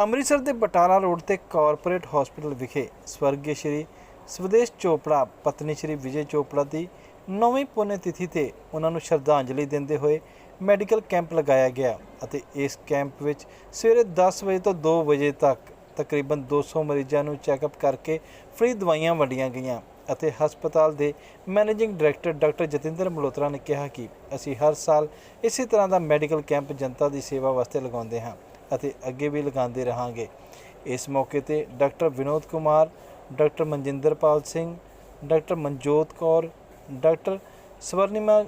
ਅੰਮ੍ਰਿਤਸਰ ਦੇ ਬਟਾਲਾ ਰੋਡ ਤੇ corporate hospital ਵਿਖੇ ਸਵਰਗੀ ਸ਼੍ਰੀ ਸਵਦੇਸ਼ ਚੋਪੜਾ, ਪਤਨੀ ਸ਼੍ਰੀ ਵਿਜੇ ਚੋਪੜਾ ਦੀ ਨੌਵੀਂ ਪੁੰਨ ਤਿਥੀ ਤੇ ਉਹਨਾਂ ਨੂੰ ਸ਼ਰਧਾਂਜਲੀ ਦਿੰਦੇ ਹੋਏ ਮੈਡੀਕਲ ਕੈਂਪ ਲਗਾਇਆ ਗਿਆ ਅਤੇ ਇਸ ਕੈਂਪ ਵਿੱਚ ਸਵੇਰੇ 10 ਵਜੇ ਤੋਂ 2 ਵਜੇ ਤੱਕ ਤਕਰੀਬਨ 200 ਮਰੀਜ਼ਾਂ ਨੂੰ ਚੈੱਕਅਪ ਕਰਕੇ ਫ੍ਰੀ ਦਵਾਈਆਂ ਵੰਡੀਆਂ ਗਈਆਂ ਅਤੇ ਹਸਪਤਾਲ ਦੇ managing director doctor Jatinder Malhotra ਨੇ ਕਿਹਾ ਕਿ ਅਸੀਂ ਹਰ ਸਾਲ ਇਸੇ ਤਰ੍ਹਾਂ ਦਾ ਮੈਡੀਕਲ ਕੈਂਪ ਜਨਤਾ ਦੀ ਸੇਵਾ ਵਾਸਤੇ ਲਗਾਉਂਦੇ ਹਾਂ। ਅਤੇ ਅੱਗੇ ਵੀ ਲਗਾਉਂਦੇ ਰਹਾਂਗੇ। ਇਸ ਮੌਕੇ ਤੇ doctor Vinod Kumar, doctor Manjinderpal Singh, doctor Manjot Kaur, doctor Swarnima,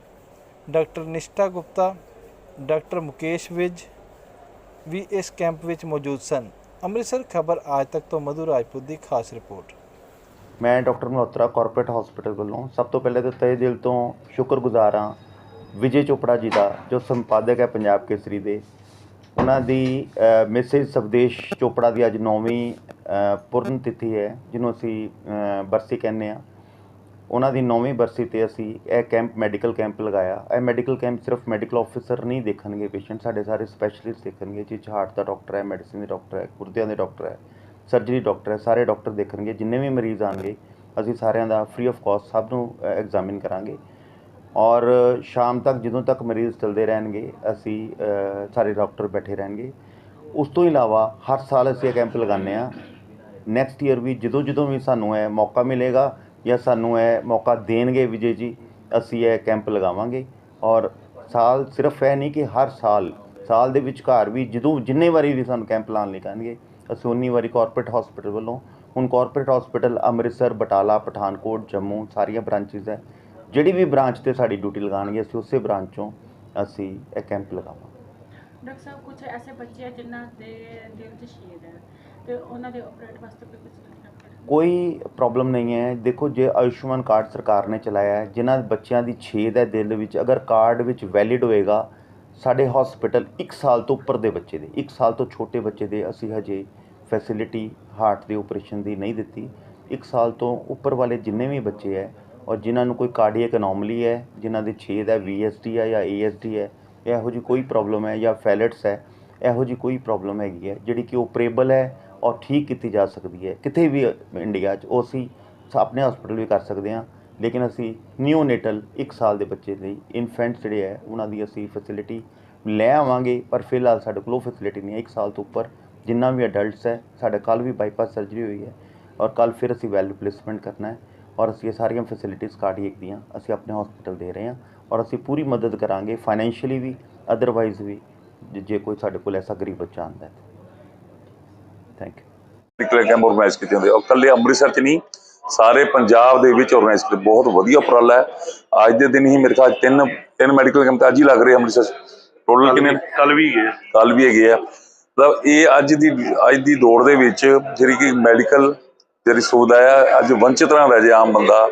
doctor Nishta Gupta, doctor Mukesh Vij ਵੀ ਇਸ ਕੈਂਪ ਵਿੱਚ ਮੌਜੂਦ ਸਨ। ਅੰਮ੍ਰਿਤਸਰ ਖਬਰ ਆਜ ਤੱਕ ਤੋਂ ਮਧੂ ਰਾਜਪੂਤ ਦੀ ਖਾਸ ਰਿਪੋਰਟ। ਮੈਂ ਡਾਕਟਰ ਮਲਹੋਤਰਾ ਕਾਰਪੋਰੇਟ ਹਸਪੀਟਲ ਵੱਲੋਂ ਸਭ ਤੋਂ ਪਹਿਲੇ ਤਾਂ ਤਹਿ ਦਿਲ ਤੋਂ ਸ਼ੁਕਰਗੁਜ਼ਾਰ ਹਾਂ ਵਿਜੇ ਚੋਪੜਾ ਜੀ ਦਾ, ਜੋ ਸੰਪਾਦਕ ਹੈ ਪੰਜਾਬ ਕੇਸਰੀ ਦੇ। ਉਹਨਾਂ ਦੀ ਮੈਸੇਜ ਸਵਦੇਸ਼ ਚੋਪੜਾ ਦੀ ਅੱਜ 9ਵੀਂ ਪੂਰਨ ਤਿਥੀ ਹੈ, ਜਿਹਨੂੰ ਅਸੀਂ ਬਰਸੀ ਕਹਿੰਦੇ ਆ ਉਹਨਾਂ ਦੀ 9ਵੀਂ ਬਰਸੀ ਤੇ ਅਸੀਂ ਇਹ ਕੈਂਪ ਮੈਡੀਕਲ ਕੈਂਪ ਲਗਾਇਆ। ਇਹ ਮੈਡੀਕਲ ਕੈਂਪ ਸਿਰਫ ਮੈਡੀਕਲ ਆਫੀਸਰ ਨਹੀਂ ਦੇਖਣਗੇ ਪੇਸ਼ੈਂਟ ਸਾਡੇ ਸਾਰੇ ਸਪੈਸ਼ਲਿਸਟ ਦੇਖਣਗੇ। ਜੀ ਹਾਰਟ ਦਾ ਡਾਕਟਰ ਹੈ ਮੈਡੀਸਿਨ ਦੇ ਡਾਕਟਰ ਹੈ, ਗੁਰਦਿਆਂ ਦੇ ਡਾਕਟਰ ਹੈ ਸਰਜਰੀ ਡਾਕਟਰ ਹੈ, ਸਾਰੇ ਡਾਕਟਰ ਦੇਖਣਗੇ। ਜਿੰਨੇ ਵੀ ਮਰੀਜ਼ ਆਣਗੇ ਅਸੀਂ ਸਾਰਿਆਂ ਦਾ ਫ੍ਰੀ ਆਫ ਕਾਸਟ ਸਭ ਨੂੰ ਐਗਜ਼ਾਮਿਨ ਕਰਾਂਗੇ। ਔਰ ਸ਼ਾਮ ਤੱਕ ਜਦੋਂ ਤੱਕ ਮਰੀਜ਼ ਚੱਲਦੇ ਰਹਿਣਗੇ, ਅਸੀਂ ਸਾਰੇ ਡਾਕਟਰ ਬੈਠੇ ਰਹਿਣਗੇ। ਉਸ ਤੋਂ ਇਲਾਵਾ ਹਰ ਸਾਲ ਅਸੀਂ ਇਹ ਕੈਂਪ ਲਗਾਉਂਦੇ ਆ ਨੈਕਸਟ ਈਅਰ ਵੀ ਜਦੋਂ ਜਦੋਂ ਵੀ ਸਾਨੂੰ ਇਹ ਮੌਕਾ ਮਿਲੇਗਾ ਜਾਂ ਸਾਨੂੰ ਇਹ ਮੌਕਾ ਦੇਣਗੇ ਵਿਜੇ ਜੀ, ਅਸੀਂ ਇਹ ਕੈਂਪ ਲਗਾਵਾਂਗੇ। ਔਰ ਸਾਲ ਸਿਰਫ ਇਹ ਨਹੀਂ ਕਿ ਹਰ ਸਾਲ ਸਾਲ ਦੇ ਵਿਚਕਾਰ ਵੀ ਜਦੋਂ ਜਿੰਨੇ ਵਾਰੀ ਵੀ ਸਾਨੂੰ ਕੈਂਪ ਲਾਉਣ ਲਈ ਕਹਿਣਗੇ, ਅਸੀਂ ਉਨੀ ਵਾਰੀ ਕਾਰਪੋਰੇਟ ਹਸਪੀਟਲ ਵੱਲੋਂ, ਹੁਣ ਕਾਰਪੋਰੇਟ ਹਸਪੀਟਲ ਅੰਮ੍ਰਿਤਸਰ, ਬਟਾਲਾ, ਪਠਾਨਕੋਟ, ਜੰਮੂ ਸਾਰੀਆਂ ਬ੍ਰਾਂਚਿਸ ਹੈ। ਜਿਹੜੀ ਵੀ ਬ੍ਰਾਂਚ ਤੇ ਸਾਡੀ ਡਿਊਟੀ ਲਗਾਉਣਗੇ ਅਸੀਂ ਉਸੇ ਬ੍ਰਾਂਚ ਚੋਂ ਅਸੀਂ ਇਹ ਕੈਂਪ ਲਗਾਵਾਂਗੇ। ਡਾਕਟਰ ਸਾਹਿਬ ਕੁਝ ਐਸੇ ਬੱਚੇ ਆ ਜਿਨ੍ਹਾਂ ਦੇ ਦਿਲ 'ਚ ਛੇਦ ਹੈ ਤੇ ਉਹਨਾਂ ਦੇ ਆਪਰੇਟ ਵਾਸਤੇ ਕੋਈ ਫੈਸਿਲਿਟੀ ਰੱਖਦੇ ਕੋਈ ਪ੍ਰੋਬਲਮ ਨਹੀਂ ਹੈ। ਦੇਖੋ ਜੇ ਆਯੁਸ਼ਮਾਨ ਕਾਰਡ ਸਰਕਾਰ ਨੇ ਚਲਾਇਆ ਹੈ ਜਿਨ੍ਹਾਂ ਬੱਚਿਆਂ ਦੀ ਛੇਦ ਹੈ ਦਿਲ ਵਿੱਚ ਅਗਰ ਕਾਰਡ ਵਿੱਚ ਵੈਲਿਡ ਹੋਏਗਾ ਸਾਡੇ ਹਸਪੀਟਲ 1 ਸਾਲ ਤੋਂ ਉੱਪਰ ਦੇ ਬੱਚੇ ਦੇ 1 ਸਾਲ ਤੋਂ ਛੋਟੇ ਬੱਚੇ ਦੇ ਅਸੀਂ ਹਜੇ ਫੈਸਿਲਿਟੀ ਹਾਰਟ ਦੇ ਆਪਰੇਸ਼ਨ ਦੀ ਨਹੀਂ ਦਿੱਤੀ। 1 ਸਾਲ ਤੋਂ ਉੱਪਰ ਵਾਲੇ ਜਿੰਨੇ ਵੀ ਬੱਚੇ ਹੈ ਔਰ ਜਿਨ੍ਹਾਂ ਨੂੰ ਕੋਈ ਕਾਰਡੀਅਕ ਅਨੋਮਲੀ ਹੈ, ਜਿਨ੍ਹਾਂ ਦੇ ਛੇਦ ਹੈ ਵੀਐਸਟੀ ਹੈ ਜਾਂ ਏਐਸਡੀ ਹੈ, ਇਹੋ ਜਿਹੀ ਕੋਈ ਪ੍ਰੋਬਲਮ ਹੈ ਜਾਂ ਫੈਲਟਸ ਹੈ, ਇਹੋ ਜਿਹੀ ਕੋਈ ਪ੍ਰੋਬਲਮ ਹੈਗੀ ਹੈ, ਜਿਹੜੀ ਕਿ ਓਪਰੇਬਲ ਹੈ ਔਰ ਠੀਕ ਕੀਤੀ ਜਾ ਸਕਦੀ ਹੈ। ਕਿਤੇ ਵੀ ਇੰਡੀਆ 'ਚ ਉਹ ਅਸੀਂ ਆਪਣੇ ਹਸਪੀਟਲ ਵੀ ਕਰ ਸਕਦੇ ਹਾਂ, ਲੇਕਿਨ ਅਸੀਂ ਨਿਓਨੇਟਲ 1 ਸਾਲ ਦੇ ਬੱਚੇ ਲਈ ਇਨਫੈਂਟ ਜਿਹੜੇ ਹੈ, ਉਹਨਾਂ ਦੀ ਅਸੀਂ ਫੈਸਿਲਿਟੀ ਲੈ ਆਵਾਂਗੇ, ਪਰ ਫਿਲਹਾਲ ਸਾਡੇ ਕੋਲ ਉਹ ਫੈਸਿਲਿਟੀ ਨਹੀਂ ਹੈ 1 ਸਾਲ ਤੋਂ ਉੱਪਰ ਜਿੰਨਾ ਵੀ ਅਡਲਟਸ ਹੈ, ਸਾਡੇ ਕੱਲ ਵੀ ਬਾਈਪਾਸ ਸਰਜਰੀ ਹੋਈ ਹੈ ਔਰ ਕੱਲ ਫਿਰ ਅਸੀਂ ਵੈਲ ਰਿਪਲੇਸਮੈਂਟ ਕਰਨਾ ਹੈ। ਔਰ ਅਸੀਂ ਇਹ ਸਾਰੀਆਂ ਫੈਸਿਲਿਟੀਜ਼ ਕਾਰਡੀਅਕ ਦੀਆਂ ਅਸੀਂ ਆਪਣੇ ਹਸਪੀਟਲ ਦੇ ਰਹੇ ਹਾਂ ਔਰ ਅਸੀਂ ਪੂਰੀ ਮਦਦ ਕਰਾਂਗੇ ਫਾਈਨੈਂਸ਼ੀਅਲੀ ਵੀ ਅਦਰਵਾਈਜ਼ ਵੀ ਜੇ- ਕੋਈ ਸਾਡੇ ਕੋਲ ਐਸਾ ਗਰੀਬ ਬੱਚਾ ਆਉਂਦਾ ਹੈ thank you medical camp organise ਕੀਤੇ ਹੁੰਦੇ ਔਰ ਕੱਲੇ ਅੰਮ੍ਰਿਤਸਰ ਚ ਨਹੀਂ ਸਾਰੇ ਪੰਜਾਬ ਦੇ ਵਿੱਚ ਆਰਗੇਨਾਈਜ਼ ਕੀਤੇ। ਬਹੁਤ ਵਧੀਆ ਉਪਰਾਲਾ ਹੈ। ਅੱਜ ਦੇ ਦਿਨ ਹੀ ਮੇਰੇ ਖਿਆਲ ਤਿੰਨ ਤਿੰਨ ਮੈਡੀਕਲ ਕੈਂਪ ਤਾਂ ਅੱਜ ਹੀ ਲੱਗ ਰਹੇ ਅੰਮ੍ਰਿਤਸਰ ਟੋਟਲ ਕਿੰਨੇ ਕੱਲ ਵੀ ਗਏ ਕੱਲ ਵੀ ਹੈਗੇ ਆ। ਮਤਲਬ ਇਹ ਅੱਜ ਦੀ ਅੱਜ ਦੀ ਦੌੜ ਦੇ ਵਿੱਚ ਜਿਹੜੀ ਕਿ ਮੈਡੀਕਲ ਜਿਹੜੀ ਸੁਵਿਧਾ ਆ, ਅੱਜ ਵੰਚਿਤ ਨਾ ਰਹਿ ਜੇ ਆਮ ਬੰਦਾ,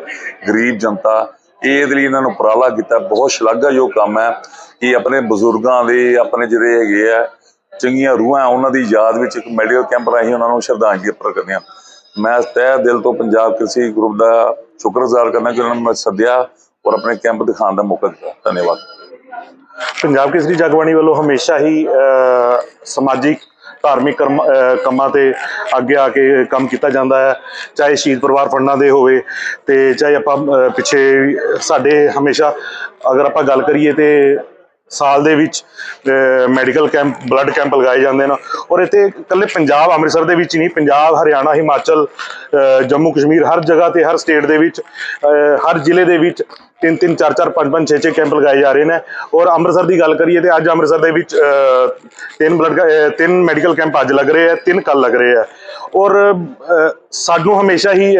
ਗਰੀਬ ਜਨਤਾ ਇਹਦੇ ਲਈ ਇਹਨਾਂ ਨੂੰ ਉਪਰਾਲਾ ਕੀਤਾ, ਬਹੁਤ ਸ਼ਲਾਘਾਯੋਗ ਕੰਮ ਹੈ ਕਿ ਆਪਣੇ ਬਜ਼ੁਰਗਾਂ ਦੇ, ਆਪਣੇ ਜਿਹੜੇ ਹੈਗੇ ਆ, ਚੰਗੀਆਂ ਰੂਹਾਂ, ਉਹਨਾਂ ਦੀ ਯਾਦ ਵਿੱਚ ਇੱਕ ਮੈਡੀਕਲ ਕੈਂਪ ਰਾਹੀਂ ਉਹਨਾਂ ਨੂੰ ਸ਼ਰਧਾਂਜਲੀ ਅਰਪਣ ਕਰਦੇ ਹਾਂ। ਮੈਂ ਤਹਿ ਦਿਲ ਤੋਂ ਪੰਜਾਬ ਕ੍ਰਿਸ਼ੀ ਗਰੁੱਪ ਦਾ ਸ਼ੁਕਰਗੁਜ਼ਾਰ ਕਰਨਾ ਕਿ ਉਹਨਾਂ ਨੂੰ ਮੈਂ ਸੱਦਿਆ ਔਰ ਆਪਣੇ ਕੈਂਪ ਦਿਖਾਉਣ ਦਾ ਮੌਕਾ ਦਿੱਤਾ। ਧੰਨਵਾਦ। ਪੰਜਾਬ ਕੇਸਰੀ ਜਗਬਾਣੀ ਵੱਲੋਂ ਹਮੇਸ਼ਾ ਹੀ ਸਮਾਜਿਕ ਧਾਰਮਿਕ ਕਰਮ- ਕੰਮਾਂ ਤੇ ਅੱਗੇ ਆ ਕੇ ਕੰਮ ਕੀਤਾ ਜਾਂਦਾ ਹੈ, ਚਾਹੇ ਸ਼ਹੀਦ ਪਰਿਵਾਰ ਫੰਡਾਂ ਦੇ ਹੋਵੇ ਤੇ ਚਾਹੇ ਆਪਾਂ ਪਿੱਛੇ ਸਾਡੇ ਹਮੇਸ਼ਾ ਅਗਰ ਆਪਾਂ ਗੱਲ ਕਰੀਏ ਤੇ ਸਾਲ ਦੇ ਵਿੱਚ ਮੈਡੀਕਲ ਕੈਂਪ, ਬਲੱਡ ਕੈਂਪ ਲਗਾਏ ਜਾਂਦੇ ਨੇ ਔਰ ਇੱਥੇ ਇਕੱਲੇ ਪੰਜਾਬ, ਅੰਮ੍ਰਿਤਸਰ ਦੇ ਵਿੱਚ ਨਹੀਂ, ਪੰਜਾਬ, ਹਰਿਆਣਾ, ਹਿਮਾਚਲ ਜੰਮੂ, ਕਸ਼ਮੀਰ ਹਰ ਜਗ੍ਹਾ ਤੇ ਹਰ ਸਟੇਟ ਦੇ ਵਿੱਚ ਹਰ ਜ਼ਿਲ੍ਹੇ ਦੇ ਵਿੱਚ ਤਿੰਨ ਤਿੰਨ ਚਾਰ ਚਾਰ ਪੰਜ ਪੰਜ ਛੇ ਛੇ ਕੈਂਪ ਲਗਾਏ ਜਾ ਰਹੇ ਨੇ। ਔਰ ਅੰਮ੍ਰਿਤਸਰ ਦੀ ਗੱਲ ਕਰੀਏ ਤੇ ਅੱਜ ਅੰਮ੍ਰਿਤਸਰ ਦੇ ਵਿੱਚ ਤਿੰਨ ਬਲੱਡ ਤਿੰਨ ਮੈਡੀਕਲ ਕੈਂਪ ਅੱਜ ਲੱਗ ਰਹੇ ਆ ਤਿੰਨ ਕੱਲ ਲੱਗ ਰਹੇ ਆ। ਔਰ ਸਾਨੂੰ ਹਮੇਸ਼ਾ ਹੀ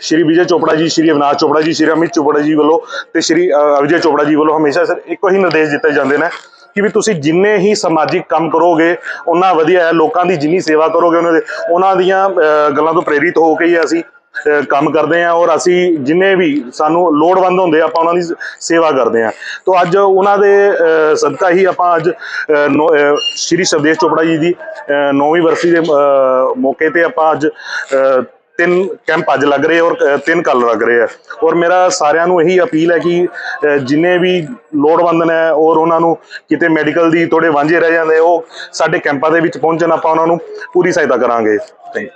ਸ਼੍ਰੀ ਵਿਜੇ ਚੋਪੜਾ ਜੀ ਸ਼੍ਰੀ ਅਵਿਨਾਸ਼ ਚੋਪੜਾ ਜੀ ਸ਼੍ਰੀ ਅਮਿਤ ਚੋਪੜਾ ਜੀ ਵੱਲੋਂ ਤੇ ਸ਼੍ਰੀ ਅ, ਵਿਜੇ ਚੋਪੜਾ ਜੀ ਵੱਲੋਂ ਹਮੇਸ਼ਾ ਸਰ ਇੱਕੋ ਹੀ ਨਿਰਦੇਸ਼ ਦਿੱਤੇ ਜਾਂਦੇ ਨੇ ਕਿ ਵੀ ਤੁਸੀਂ ਜਿੰਨੇ ਹੀ ਸਮਾਜਿਕ ਕੰਮ ਕਰੋਗੇ ਉਹਨਾਂ ਵਧੀਆ ਹੈ। ਲੋਕਾਂ ਦੀ ਜਿੰਨੀ ਸੇਵਾ ਕਰੋਗੇ ਉਹਨਾਂ ਦੇ ਉਹਨਾਂ ਦੀਆਂ ਗੱਲਾਂ ਤੋਂ ਪ੍ਰੇਰਿਤ ਹੋ ਕੇ ਹੀ ਅਸੀਂ ਕੰਮ ਕਰਦੇ ਆ ਔਰ ਅਸੀਂ ਜਿੰਨੇ ਵੀ ਸਾਨੂੰ ਲੋੜਵੰਦ ਹੁੰਦੇ ਆਪਾਂ ਉਹਨਾਂ ਦੀ ਸੇਵਾ ਕਰਦੇ ਆ। ਤੋਂ ਅੱਜ ਉਹਨਾਂ ਦੇ ਸਦਕਾ ਹੀ ਆਪਾਂ ਅੱਜ ਅ, ਸ਼੍ਰੀ ਸਵਦੇਸ਼ ਚੋਪੜਾ ਜੀ ਦੀ 9ਵੀਂ ਵਰਸੀ ਦੇ ਮੌਕੇ ਤੇ ਆਪਾਂ ਅੱਜ ਤਿੰਨ ਕੈਂਪ ਅੱਜ ਲੱਗ ਰਹੇ ਔਰ ਤਿੰਨ ਕੱਲ ਲੱਗ ਰਹੇ ਆ। ਔਰ ਮੇਰਾ ਸਾਰਿਆਂ ਨੂੰ ਇਹੀ ਅਪੀਲ ਹੈ ਕਿ ਜਿੰਨੇ ਵੀ ਲੋੜਵੰਦ ਨੇ ਔਰ ਉਹਨਾਂ ਨੂੰ ਕਿਤੇ ਮੈਡੀਕਲ ਦੀ ਥੋੜੇ ਵਾਂਝੇ ਰਹਿ ਜਾਂਦੇ ਉਹ ਸਾਡੇ ਕੈਂਪਾਂ ਦੇ ਵਿੱਚ ਪਹੁੰਚਣ ਆਪਾਂ ਉਹਨਾਂ ਨੂੰ ਪੂਰੀ ਸਹਾਇਤਾ ਕਰਾਂਗੇ। ਥੈਂਕ